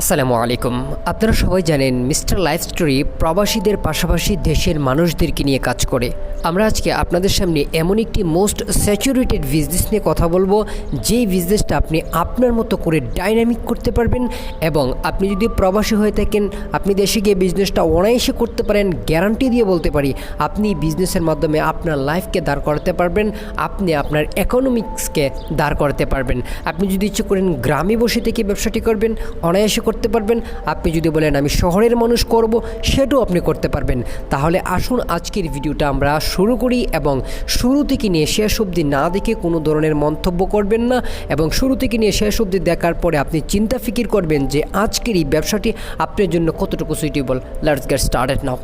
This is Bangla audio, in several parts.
আসসালামু আলাইকুম। আপনারা সবাই জানেন মিস্টার লাইফ স্টোরি প্রবাসীদের পাশাপাশি দেশের মানুষদেরকে নিয়ে কাজ করে। আমরা আজকে আপনাদের সামনে এমন একটি মোস্ট স্যাচুরেটেড বিজনেস নিয়ে কথা বলব, যেই বিজনেসটা আপনি আপনার মতো করে ডাইনামিক করতে পারবেন এবং আপনি যদি প্রবাসী হয়ে থাকেন, আপনি দেশে গিয়ে বিজনেসটা অনায়াসে করতে পারেন, গ্যারান্টি দিয়ে বলতে পারি, আপনি বিজনেসের মাধ্যমে আপনার লাইফকে দাঁড় করাতে পারবেন, আপনি আপনার ইকোনমিক্সকে দাঁড় করাতে পারবেন। আপনি যদি ইচ্ছে করেন গ্রামে বসে থেকে ব্যবসাটি করবেন, অনায়াসে করতে পারবেন। আপনি যদি বলেন, আমি শহরের মানুষ করব সেটাও আপনি করতে পারবেন। তাহলে আসুন, আজকের ভিডিওটা আমরা শুরু করি এবং শুরু থেকে নিয়ে শেষ অবধি না দেখে কোনো ধরনের মন্তব্য করবেন না এবং শুরু থেকে নিয়ে শেষ অবধি দেখার পরে আপনি চিন্তা ফিকির করবেন যে আজকের এই ব্যবসাটি আপনার জন্য কতটুকু suitable let's get started now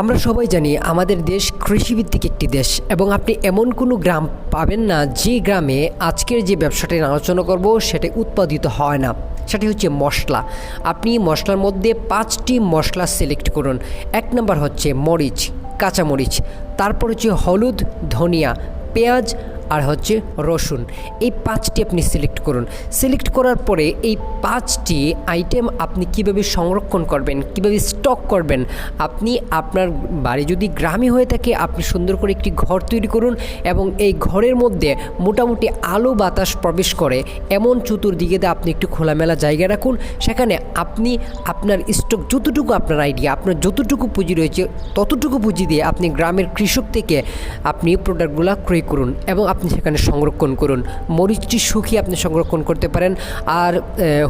আমরা সবাই জানি, আমাদের দেশ কৃষিভিত্তিক একটি দেশ এবং আপনি এমন কোনো গ্রাম পাবেন না যে গ্রামে আজকের যে ব্যবসাটি আলোচনা করব, সেটা উৎপাদিত হয় না। সেটি হচ্ছে মশলা। আপনি মশলার মধ্যে পাঁচটি মশলা সিলেক্ট করুন। এক নম্বর হচ্ছে মরিচ, কাঁচামরিচ। তারপর হচ্ছে হলুদ, ধনিয়া, পেঁয়াজ আর হচ্ছে রসুন। এই পাঁচটি আপনি সিলেক্ট করুন। সিলেক্ট করার পরে এই পাঁচটি আইটেম আপনি কীভাবে সংরক্ষণ করবেন, কীভাবে স্টক করবেন, আপনি আপনার বাড়ি যদি গ্রামে হয়ে থাকে, আপনি সুন্দর করে একটি ঘর তৈরি করুন এবং এই ঘরের মধ্যে মোটামুটি আলো বাতাস প্রবেশ করে। এমন চতুর্দিকে আপনি একটু খোলামেলা জায়গা রাখুন। সেখানে আপনি আপনার স্টক যতটুকু আপনার আইডিয়া আপনার যতটুকু পুঁজি রয়েছে, ততটুকু পুঁজি দিয়ে আপনি গ্রামের কৃষক থেকে আপনি প্রোডাক্টগুলো ক্রয় করুন এবং আপনি সেখানে সংরক্ষণ করুন। মরিচটি শুকিয়ে আপনি সংরক্ষণ করতে পারেন। আর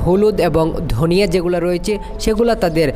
হলুদ এবং ধনিয়া যেগুলো রয়েছে, সেগুলো তাদের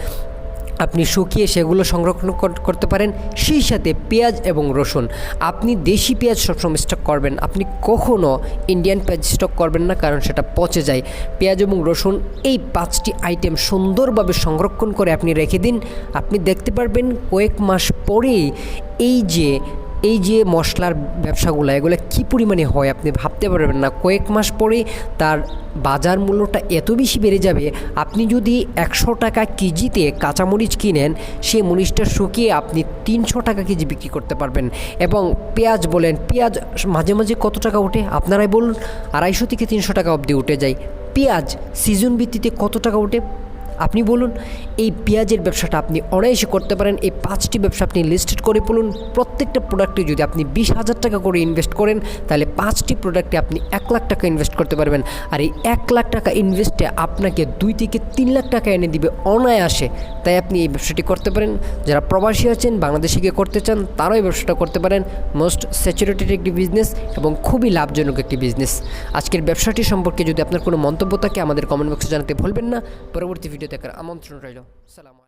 আপনি শুকিয়ে সেগুলো সংরক্ষণ কর- করতে পারেন। সেই সাথে পেঁয়াজ এবং রসুন। আপনি দেশি পেঁয়াজ সবসময় স্টক করবেন। আপনি কখনও ইন্ডিয়ান পেঁয়াজ স্টক করবেন না, কারণ সেটা পচে যায়। পেঁয়াজ এবং রসুন এই পাঁচটি আইটেম সুন্দরভাবে সংরক্ষণ করে আপনি রেখে দিন। আপনি দেখতে পারবেন কয়েক মাস পরেই এই যে এই যে মশলার ব্যবসাগুলো, এগুলো কী পরিমাণে হয় আপনি ভাবতে পারবেন না। কয়েক মাস পরে তার বাজার মূল্যটা এত বেশি বেড়ে যাবে, আপনি যদি একশো টাকা কেজিতে কাঁচামরিচ কিনেন সেই মরিচটা শুকিয়ে আপনি তিনশো টাকা কেজি বিক্রি করতে পারবেন। এবং পেঁয়াজ বলেন, পেঁয়াজ মাঝে মাঝে কত টাকা ওঠে? আপনারাই বলুন, আড়াইশো থেকে তিনশো টাকা অবধি উঠে যায়। পেঁয়াজ সিজন ভিত্তিতে কত টাকা ওঠে? আপনি বলুন, এই পেঁয়াজের ব্যবসাটা আপনি অনায়াসে করতে পারেন, এই পাঁচটি ব্যবসা আপনি লিস্টেড করে বলুন প্রত্যেকটা প্রোডাক্টে যদি আপনি বিশ হাজার টাকা করে ইনভেস্ট করেন, তাহলে পাঁচটি প্রোডাক্টে আপনি এক লাখ টাকা ইনভেস্ট করতে পারবেন। আর এই এক লাখ টাকা ইনভেস্টে আপনাকে দুই থেকে তিন লাখ টাকা এনে দিবে অনায়াসে। তাই আপনি এই ব্যবসাটি করতে পারেন। যারা প্রবাসী আছেন, বাংলাদেশে গিয়ে করতে চান, তারাও এই ব্যবসাটা করতে পারেন। মোস্ট স্যাচুরেটেড একটি বিজনেস এবং খুবই লাভজনক একটি বিজনেস আজকের ব্যবসাটি সম্পর্কে যদি আপনার কোনো মন্তব্য থাকে, আমাদের কমেন্ট বক্সে জানাতে ভুলবেন না। পরবর্তী ভিডিও দেখার আমন্ত্রণ রইল সালাম